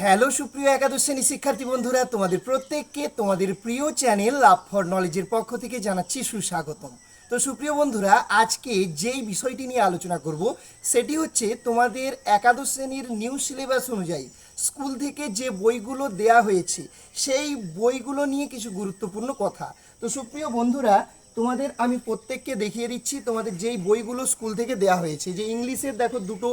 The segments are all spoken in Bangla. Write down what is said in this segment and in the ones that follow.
হ্যালো সুপ্রিয় একাদশ শ্রেণি শিক্ষার্থী বন্ধুরা, তোমাদের প্রত্যেককে তোমাদের প্রিয় চ্যানেল লাভ ফর নলেজের পক্ষ থেকে জানাচ্ছি সুস্বাগতম। তো সুপ্রিয় বন্ধুরা, আজকে যেই বিষয়টি নিয়ে আলোচনা করব, সেটি হচ্ছে তোমাদের একাদশ শ্রেণির নিউ সিলেবাস অনুযায়ী স্কুল থেকে যে বইগুলো দেয়া হয়েছে, সেই বইগুলো নিয়ে কিছু গুরুত্বপূর্ণ কথা। তো সুপ্রিয় বন্ধুরা, তোমাদের আমি প্রত্যেককে দেখিয়ে দিচ্ছি তোমাদের যেই বইগুলো স্কুল থেকে দেয়া হয়েছে। যে ইংলিশের দেখো দুটো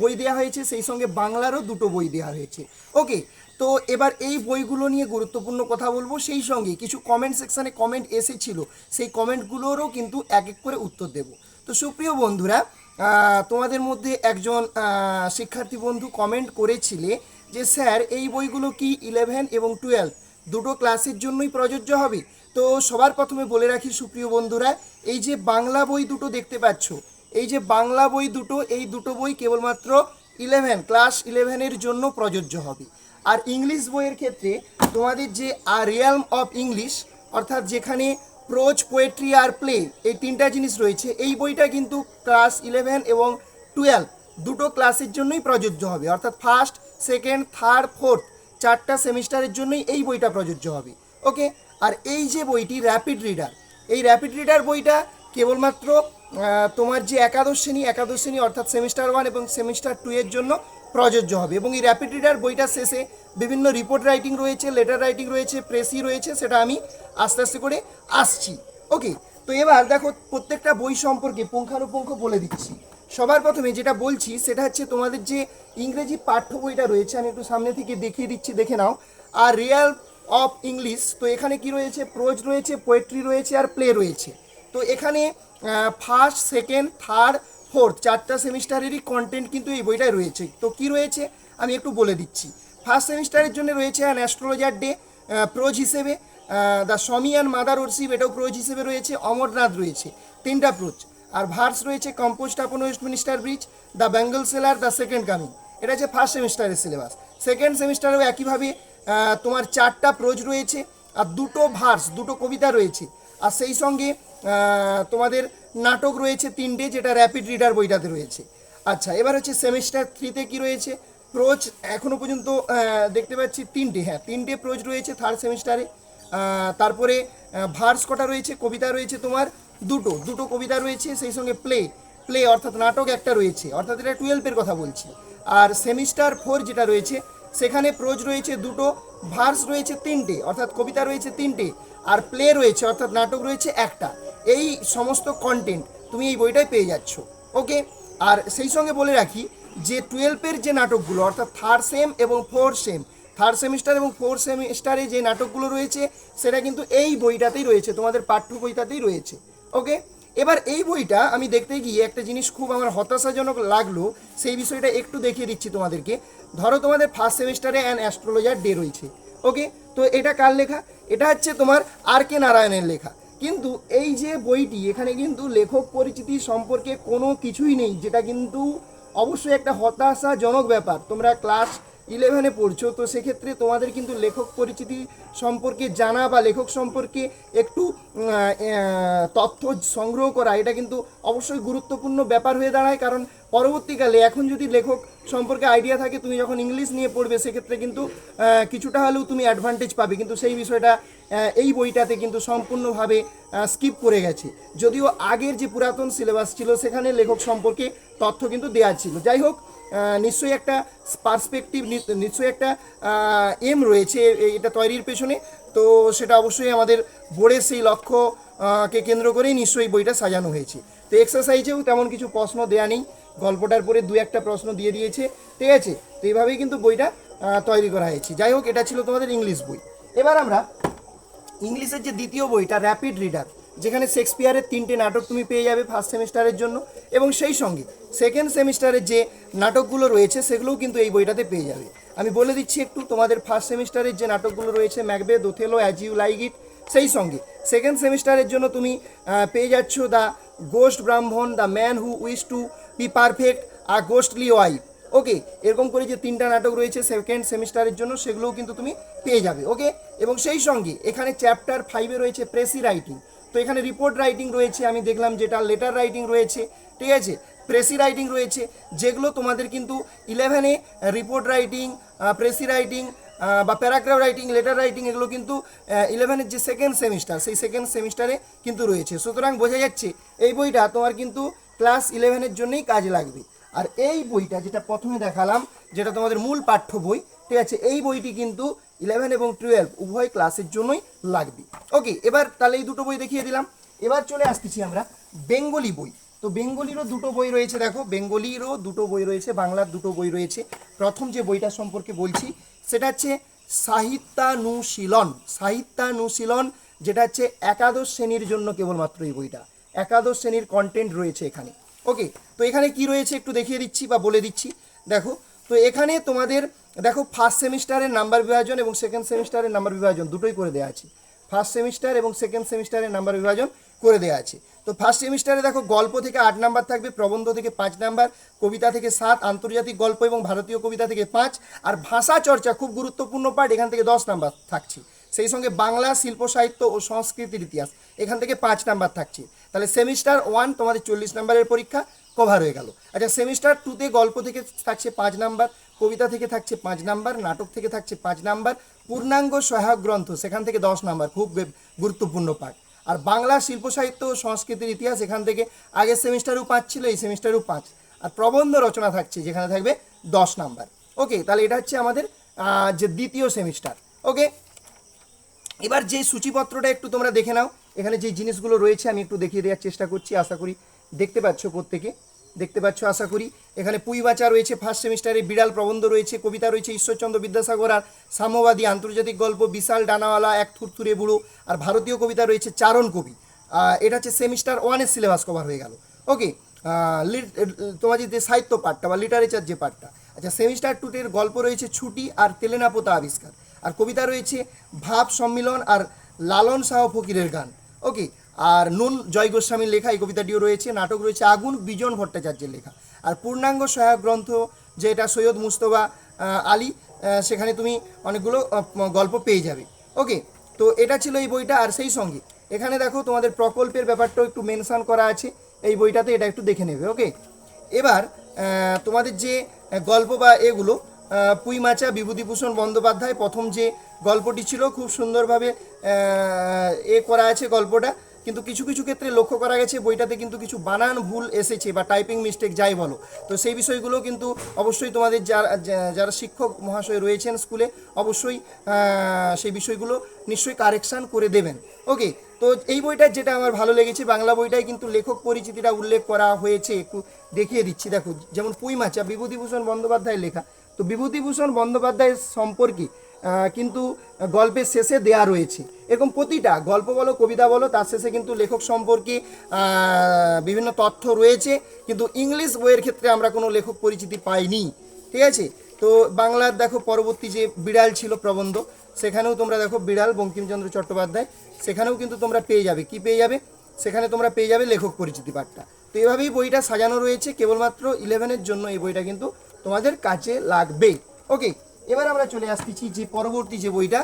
বই দেওয়া হয়েছে, সেই সঙ্গে বাংলারও দুটো বই দেওয়া হয়েছে। ওকে তো এবার এই বইগুলো নিয়ে গুরুত্বপূর্ণ কথা বলব। সেই সঙ্গে কিছু কমেন্ট সেকশানে কমেন্ট এসেছিল, সেই কমেন্টগুলোরও কিন্তু এক এক করে উত্তর দেব। তো সুপ্রিয় বন্ধুরা তোমাদের মধ্যে একজন শিক্ষার্থী বন্ধু কমেন্ট করেছিলে যে, স্যার, এই বইগুলো কি ইলেভেন এবং টুয়েলভ দুটো ক্লাসের জন্যই প্রযোজ্য হবে? তো সবার প্রথমে বলে রাখি সুপ্রিয় বন্ধুরা, এই যে বাংলা বই দুটো দেখতে পাচ্ছ এই যে বাংলা বই দুটো, এই দুটো বই কেবলমাত্র ইলেভেন ক্লাস ইলেভেনের জন্য প্রযোজ্য হবে। আর ইংলিশ বইয়ের ক্ষেত্রে তোমাদের যে আর রিয়ালম অফ ইংলিশ অর্থাৎ যেখানে প্রোজ পোয়েট্রি আর প্লে এই তিনটা জিনিস রয়েছে, এই বইটা কিন্তু ক্লাস ইলেভেন এবং টুয়েলভ দুটো ক্লাসের জন্যই প্রযোজ্য হবে। অর্থাৎ ফার্স্ট সেকেন্ড থার্ড ফোর্থ চারটা সেমিস্টারের জন্যই এই বইটা প্রযোজ্য হবে। ওকে আর এই যে বইটি র্যাপিড রিডার এই র্যাপিড রিডার বইটা কেবলমাত্র তোমার যে একাদশ শ্রেণি একাদশ শ্রেণি অর্থাৎ সেমিস্টার ওয়ান এবং সেমিস্টার টু এর জন্য প্রযোজ্য হবে। এবং এই র্যাপিড রিডার বইটার শেষে বিভিন্ন রিপোর্ট রাইটিং রয়েছে লেটার রাইটিং রয়েছে প্রেসি রয়েছে, সেটা আমি আস্তে আস্তে করে আসছি। ওকে তো এবার দেখো প্রত্যেকটা বই সম্পর্কে পুঙ্খানুপুঙ্খ বলে দিচ্ছি। সবার প্রথমে যেটা বলছি, সেটা হচ্ছে তোমাদের যে ইংরেজি পাঠ্য বইটা রয়েছে, আমি একটু সামনে থেকে দেখিয়ে দিচ্ছি, দেখে নাও। আর রিয়াল অফ ইংলিশ, তো এখানে কি রয়েছে? প্রোজ রয়েছে পোয়েট্রি রয়েছে, আর প্লে রয়েছে। তো এখানে ফার্স্ট সেকেন্ড থার্ড ফোর্থ চারটা সেমিস্টারেরই কন্টেন্ট কিন্তু এই বইটায় রয়েছে। তো কি রয়েছে? আমি একটু বলে দিচ্ছি। ফার্স্ট সেমিস্টারের জন্য রয়েছে অ্যান অ্যাস্ট্রোলজার ডে প্রোজ হিসেবে the Swami and mother worship এটাও প্রোজ হিসেবে রয়েছে। অমরনাথ রয়েছে। তিনটা প্রোজ আর ভার্স রয়েছে composed upon Westminster Bridge the Bengal sailor the second coming এটা হচ্ছে ফার্স্ট সেমিস্টারের সিলেবাস সেকেন্ড সেমিস্টারেও একইভাবে তোমার চারটা প্রোজ রয়েছে। আর দুটো ভার্স, দুটো কবিতা রয়েছে। আর সেই সঙ্গে তোমাদের নাটক রয়েছে তিনটে, যেটা র্যাপিড রিডার বইটাতে রয়েছে। আচ্ছা এবার হচ্ছে সেমিস্টার থ্রিতে কি রয়েছে? প্রোজ এখনও পর্যন্ত দেখতে পাচ্ছি তিনটে হ্যাঁ তিনটে প্রোজ রয়েছে থার্ড সেমিস্টারে তারপরে ভার্স কটা রয়েছে, কবিতা রয়েছে তোমার দুটো দুটো কবিতা রয়েছে, সেই সঙ্গে প্লে প্লে অর্থাৎ নাটক একটা রয়েছে, অর্থাৎ এটা টুয়েলভের কথা বলছি। আর সেমিস্টার ফোর যেটা রয়েছে, সেখানে প্রোজ রয়েছে দুটো ভার্স রয়েছে তিনটে, অর্থাৎ কবিতা রয়েছে তিনটে, আর প্লে রয়েছে, অর্থাৎ নাটক রয়েছে একটা। এই সমস্ত কন্টেন্ট তুমি এই বইটায় পেয়ে যাচ্ছ ওকে আর সেই সঙ্গে বলে রাখি যে টুয়েলভের যে নাটকগুলো, অর্থাৎ থার্ড সেম এবং ফোর সেম থার্ড সেমিস্টার এবং ফোর্থ সেমিস্টারে যে নাটকগুলো রয়েছে, সেটা কিন্তু এই বইটাতেই রয়েছে, তোমাদের পাঠ্য বইটাতেই রয়েছে ওকে এবার এই বইটা আমি দেখতে গিয়ে একটা জিনিস খুব আমার হতাশাজনক লাগল, সেই বিষয়টা একটু দেখিয়ে দিচ্ছি তোমাদেরকে। ধরো তোমাদের ফার্স্ট সেমিস্টারে অ্যান অ্যাস্ট্রোলজার ডে রয়েছে ওকে তো এটা কার লেখা? এটা হচ্ছে তোমার আর কে নারায়ণের লেখা। কিন্তু এই যে বইটি, এখানে কিন্তু লেখক পরিচিতি সম্পর্কে কোনো কিছুই নেই, যেটা কিন্তু অবশ্যই একটা হতাশাজনক ব্যাপার। তোমরা ক্লাস ইলেভেনে পড়ছো, তো সেক্ষেত্রে তোমাদের কিন্তু লেখক পরিচিতি সম্পর্কে জানা বা লেখক সম্পর্কে একটু তথ্য সংগ্রহ করা, এটা কিন্তু অবশ্যই গুরুত্বপূর্ণ ব্যাপার হয়ে দাঁড়ায়। কারণ পরবর্তীকালে এখন যদি লেখক সম্পর্কে আইডিয়া থাকে, তুমি যখন ইংলিশ নিয়ে পড়বে, সেক্ষেত্রে কিন্তু কিছুটা হলেও তুমি অ্যাডভান্টেজ পাবে। কিন্তু সেই বিষয়টা এই বইটাতে কিন্তু সম্পূর্ণভাবে স্কিপ করে গেছে। যদিও আগের যে পুরাতন সিলেবাস ছিল, সেখানে লেখক সম্পর্কে তথ্য কিন্তু দেওয়া ছিল। যাই হোক নিশ্চয়ই একটা পার্সপেক্টিভ নিশ্চয়ই একটা এম রয়েছে এটা তৈরির পেছনে। তো সেটা অবশ্যই আমাদের বোর্ডের সেই লক্ষ্য কে কেন্দ্র করেই নিশ্চয়ই বইটা সাজানো হয়েছে। তো এক্সারসাইজেও তেমন কিছু প্রশ্ন দেয়া নেই। গল্পটার পরে দু একটা প্রশ্ন দিয়ে দিয়েছে। ঠিক আছে? তো এইভাবেই কিন্তু বইটা তৈরি করা হয়েছে। যাই হোক, এটা ছিল তোমাদের ইংলিশ বই। এবার আমরা ইংলিশের যে দ্বিতীয় বইটা র্যাপিড রিডার যেখানে শেক্সপিয়ারের তিনটে নাটক তুমি পেয়ে যাবে ফার্স্ট সেমিস্টারের জন্য এবং সেই সঙ্গে সেকেন্ড সেমিস্টারের যে নাটকগুলো রয়েছে সেগুলোও কিন্তু এই বইটাতে পেয়ে যাবে। আমি বলে দিচ্ছি একটু, তোমাদের ফার্স্ট সেমিস্টারের যে নাটকগুলো রয়েছে Macbeth Othello as you like it সেই সঙ্গে সেকেন্ড সেমিস্টারের জন্য তুমি পেয়ে যাচ্ছ the ghost Brahman the man who wished to be perfect R ghostly wife okay এরকম করে যে তিনটা নাটক রয়েছে সেকেন্ড সেমিস্টারের জন্য সেগুলোও কিন্তু তুমি পেয়ে যাবে। ওকে এবং সেই সঙ্গে এখানে চ্যাপ্টার ফাইভে রয়েছে প্রেসি রাইটিং তো এখানে রিপোর্ট রাইটিং রয়েছে, আমি দেখলাম যেটা লেটার রাইটিং রয়েছে, ঠিক আছে? প্রেসি রাইটিং রয়েছে, যেগুলো তোমাদের কিন্তু ইলেভেনে রিপোর্ট রাইটিং প্রেসি রাইটিং বা প্যারাগ্রাফ রাইটিং লেটার রাইটিং এগুলো কিন্তু ইলেভেনের যে সেকেন্ড সেমিস্টার সেই সেকেন্ড সেমিস্টারে কিন্তু রয়েছে। সুতরাং বোঝা যাচ্ছে, এই বইটা তোমার কিন্তু ক্লাস ইলেভেনের জন্যই কাজে লাগবে। আর এই বইটা যেটা প্রথমে দেখালাম, যেটা তোমাদের মূল পাঠ্য বই ঠিক আছে, এই বইটি কিন্তু ইলেভেন এবং টুয়েলভ উভয় ক্লাসের জন্যই লাগবে। ওকে এবার তাহলে এই দুটো বই দেখিয়ে দিলাম। এবার চলে আসতেছি আমরা বেঙ্গলি বই। তো বেঙ্গলিরও দুটো বই রয়েছে, দেখো, বেঙ্গলিরও দুটো বই রয়েছে, বাংলার দুটো বই রয়েছে। প্রথম যে বইটা সম্পর্কে বলছি, সেটা হচ্ছে সাহিত্যানুশীলন। সাহিত্যানুশীলন, যেটা হচ্ছে একাদশ শ্রেণির জন্য কেবলমাত্র এই বইটা। একাদশ শ্রেণির কন্টেন্ট রয়েছে এখানে। ওকে তো এখানে কি রয়েছে একটু দেখিয়ে দিচ্ছি বা বলে দিচ্ছি। দেখো, তো এখানে তোমাদের দেখো ফার্স্ট সেমিস্টারের নাম্বার বিভাজন এবং সেকেন্ড সেমিস্টারের নাম্বার বিভাজন দুটোই করে দেওয়া আছে। ফার্স্ট সেমিস্টার এবং সেকেন্ড সেমিস্টারের নাম্বার বিভাজন করে দেওয়া আছে। তো ফার্স্ট সেমিস্টারে দেখো, গল্প থেকে আট নাম্বার থাকবে, প্রবন্ধ থেকে পাঁচ নাম্বার কবিতা থেকে সাত, আন্তর্জাতিক গল্প এবং ভারতীয় কবিতা থেকে পাঁচ, আর ভাষা চর্চা খুব গুরুত্বপূর্ণ পার্ট এখান থেকে দশ নাম্বার থাকছে। সেই সঙ্গে বাংলা, শিল্প, সাহিত্য ও সংস্কৃতির ইতিহাস, এখান থেকে পাঁচ নাম্বার থাকছে। তাহলে সেমিস্টার ওয়ান তোমাদের চল্লিশ নাম্বারের পরীক্ষা কভার হয়ে গেল। আচ্ছা সেমিস্টার টুতে গল্প থেকে থাকছে পাঁচ নাম্বার, কবিতা থেকে থাকছে পাঁচ নাম্বার, নাটক থেকে থাকছে পাঁচ নাম্বার, পূর্ণাঙ্গ সহায়ক গ্রন্থ, সেখান থেকে দশ নাম্বার, খুব গুরুত্বপূর্ণ পাঠ আর বাংলা শিল্প সাহিত্য ও সংস্কৃতির ইতিহাস এখান থেকে আগের সেমিস্টারও পাঁচ ছিল, এই সেমিস্টারও পাঁচ। আর প্রবন্ধ রচনা থাকছে, যেখানে থাকবে দশ নাম্বার। ওকে তাহলে এটা হচ্ছে আমাদের যে দ্বিতীয় সেমিস্টার ওকে এবার যে সূচিপত্রটা একটু তোমরা দেখে নাও, এখানে যে জিনিসগুলো রয়েছে, আমি একটু দেখিয়ে দেওয়ার চেষ্টা করছি, আশা করি দেখতে পাচ্ছ প্রত্যেকে। দেখতে পাচ্ছ, আশা করি এখানে পুইবাচা রয়েছে ফার্স্ট সেমিস্টারে বিড়াল প্রবন্ধ রয়েছে, কবিতা রয়েছে, ঈশ্বরচন্দ্র বিদ্যাসাগর আর সাম্যবাদী আন্তর্জাতিক গল্প, বিশাল ডানাওয়ালা, এক থুরথুরে বুড়ো আর ভারতীয় কবিতা রয়েছে, চারণ কবি। এটা হচ্ছে সেমিস্টার ওয়ানের সিলেবাস কভার হয়ে গেল। ওকে তোমার যে সাহিত্য পাঠটা বা লিটারেচার যে পাঠটা আচ্ছা সেমিস্টার টুটের গল্প রয়েছে, ছুটি আর তেলেনাপোতা আবিষ্কার। আর কবিতা রয়েছে, ভাব সম্মিলন আর লালন শাহ ফকিরের গান। ওকে আর নুন জয় গোস্বামীর লেখা, এই কবিতাটিও রয়েছে, নাটক রয়েছে, আগুন বিজন ভট্টাচার্যের লেখা। আর পূর্ণাঙ্গ সহায়ক গ্রন্থ যেটা সৈয়দ মুস্তফা আলী সেখানে তুমি অনেকগুলো গল্প পেয়ে যাবে। ওকে তো এটা ছিল এই বইটা, আর সেই সঙ্গে, এখানে দেখো তোমাদের প্রকল্পের ব্যাপারটাও একটু মেনশন করা আছে, এই বইটাতে এটা একটু দেখে নেবে ওকে এবার তোমাদের যে গল্প বা এগুলো পুইমাচা বিভূতিভূষণ বন্দ্যোপাধ্যায়, প্রথম যে গল্পটি ছিল, খুব সুন্দরভাবে এ করা আছে গল্পটা কিন্তু কিছু কিছু ক্ষেত্রে লক্ষ্য করা গেছে, বইটাতে কিন্তু কিছু বানান ভুল এসেছে বা টাইপিং মিস্টেক যাই বলো। তো সেই বিষয়গুলো কিন্তু অবশ্যই তোমাদের যারা যারা শিক্ষক মহাশয় রয়েছেন স্কুলে, অবশ্যই সেই বিষয়গুলো নিশ্চয়ই কারেকশান করে দেবেন। ওকে তো এই বইটার যেটা আমার ভালো লেগেছে, বাংলা বইটায় কিন্তু লেখক পরিচিতিটা উল্লেখ করা হয়েছে, একটু দেখিয়ে দিচ্ছি। দেখো, যেমন পুইমাচা বিভূতিভূষণ বন্দ্যোপাধ্যায়ের লেখা। তো বিভূতিভূষণ বন্দ্যোপাধ্যায়ের সম্পর্কে কিন্তু গল্পের শেষে দেয়া রয়েছে। এরকম প্রতিটা গল্প বলো, কবিতা বলো, তার শেষে কিন্তু লেখক সম্পর্কে বিভিন্ন তথ্য রয়েছে। কিন্তু ইংলিশ বইয়ের ক্ষেত্রে আমরা কোনো লেখক পরিচিতি পাইনি। ঠিক আছে? তো বাংলার দেখো পরবর্তী যে বিড়াল ছিল প্রবন্ধ, সেখানেও তোমরা দেখো বিড়াল, বঙ্কিমচন্দ্র চট্টোপাধ্যায়, সেখানেও কিন্তু তোমরা পেয়ে যাবে। কি পেয়ে যাবে? সেখানে তোমরা পেয়ে যাবে লেখক পরিচিতি পাঠটা। তো এভাবেই বইটা সাজানো রয়েছে। কেবলমাত্র ইলেভেনের জন্য এই বইটা কিন্তু তোমাদের কাছে লাগবে। ওকে এবার আমরা চলে আসতেছি যে পরবর্তী যে বইটা,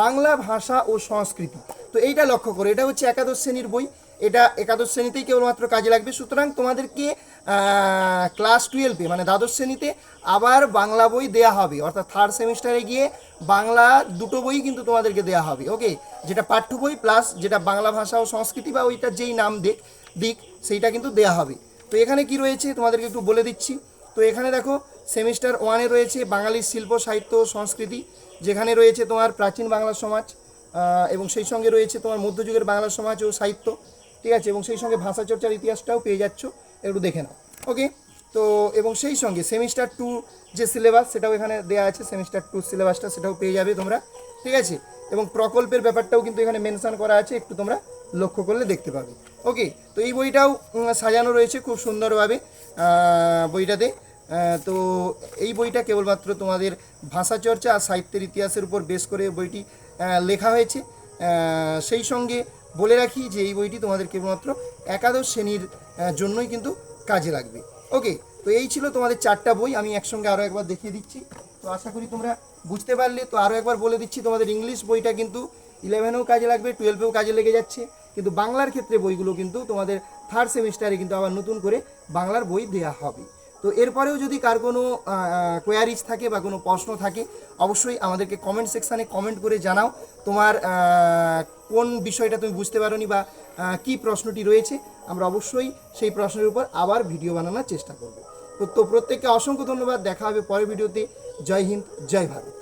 বাংলা ভাষা ও সংস্কৃতি। তো এইটা লক্ষ্য করো, এটা হচ্ছে একাদশ শ্রেণির বই। এটা একাদশ শ্রেণীতেই কেবলমাত্র কাজে লাগবে। সুতরাং তোমাদেরকে ক্লাস টুয়েলভে মানে দ্বাদশ শ্রেণীতে আবার বাংলা বই দেয়া হবে। অর্থাৎ থার্ড সেমিস্টারে গিয়ে বাংলা দুটো বই কিন্তু তোমাদেরকে দেয়া হবে ওকে যেটা পাঠ্য বই প্লাস যেটা বাংলা ভাষা ও সংস্কৃতি বা ওইটা যেই নাম দিক দিক, সেইটা কিন্তু দেয়া হবে। তো এখানে কি রয়েছে তোমাদেরকে একটু বলে দিচ্ছি। তো এখানে দেখো সেমিস্টার ওয়ানে রয়েছে বাঙালির শিল্প, সাহিত্য, সংস্কৃতি, যেখানে রয়েছে তোমার প্রাচীন বাংলা সমাজ এবং সেই সঙ্গে রয়েছে তোমার মধ্যযুগের বাংলা সমাজ ও সাহিত্য, ঠিক আছে? এবং সেই সঙ্গে ভাষা চর্চার ইতিহাসটাও পেয়ে যাচ্ছ, একটু দেখে নাও ওকে তো, এবং সেই সঙ্গে সেমিস্টার টু যে সিলেবাস, সেটাও এখানে দেওয়া আছে, সেমিস্টার টু সিলেবাসটা সেটাও পেয়ে যাবে তোমরা, ঠিক আছে? এবং প্রকল্পের ব্যাপারটাও কিন্তু এখানে মেনশন করা আছে, একটু তোমরা লক্ষ্য করলে দেখতে পাবে। ওকে, তো এই বইটাও সাজানো রয়েছে খুব সুন্দরভাবে বইটাতে। তো এই বইটা কেবলমাত্র তোমাদের ভাষা চর্চা আর সাহিত্যের ইতিহাসের উপর বেশ করে বইটি লেখা হয়েছে। সেই সঙ্গে বলে রাখি যে এই বইটি তোমাদের কেবলমাত্র একাদশ শ্রেণির জন্যই কিন্তু কাজে লাগবে। ওকে, তো এই ছিল তোমাদের চারটা বই, আমি একসঙ্গে আরও একবার দেখিয়ে দিচ্ছি। তো আশা করি তোমরা বুঝতে পারলে, তো আরও একবার বলে দিচ্ছি তোমাদের ইংলিশ বইটা কিন্তু ইলেভেনেও কাজে লাগবে টুয়েলভেও কাজে লেগে যাচ্ছে। কিন্তু বাংলার ক্ষেত্রে বইগুলো কিন্তু তোমাদের থার্ড সেমিস্টারে কিন্তু আবার নতুন করে বাংলার বই দেওয়া হবে। তো এরপরেও যদি কার কোনো কোয়ারিজ থাকে বা কোনো প্রশ্ন থাকে, অবশ্যই আমাদেরকে কমেন্ট সেকশানে কমেন্ট করে জানাও। তোমার কোন বিষয়টা তুমি বুঝতে পারোনি বা কি প্রশ্নটি রয়েছে, আমরা অবশ্যই সেই প্রশ্নের উপর আবার ভিডিও বানানোর চেষ্টা করব। তো প্রত্যেককে অসংখ্য ধন্যবাদ। দেখা হবে পরের ভিডিওতে জয় হিন্দ, জয় ভারত।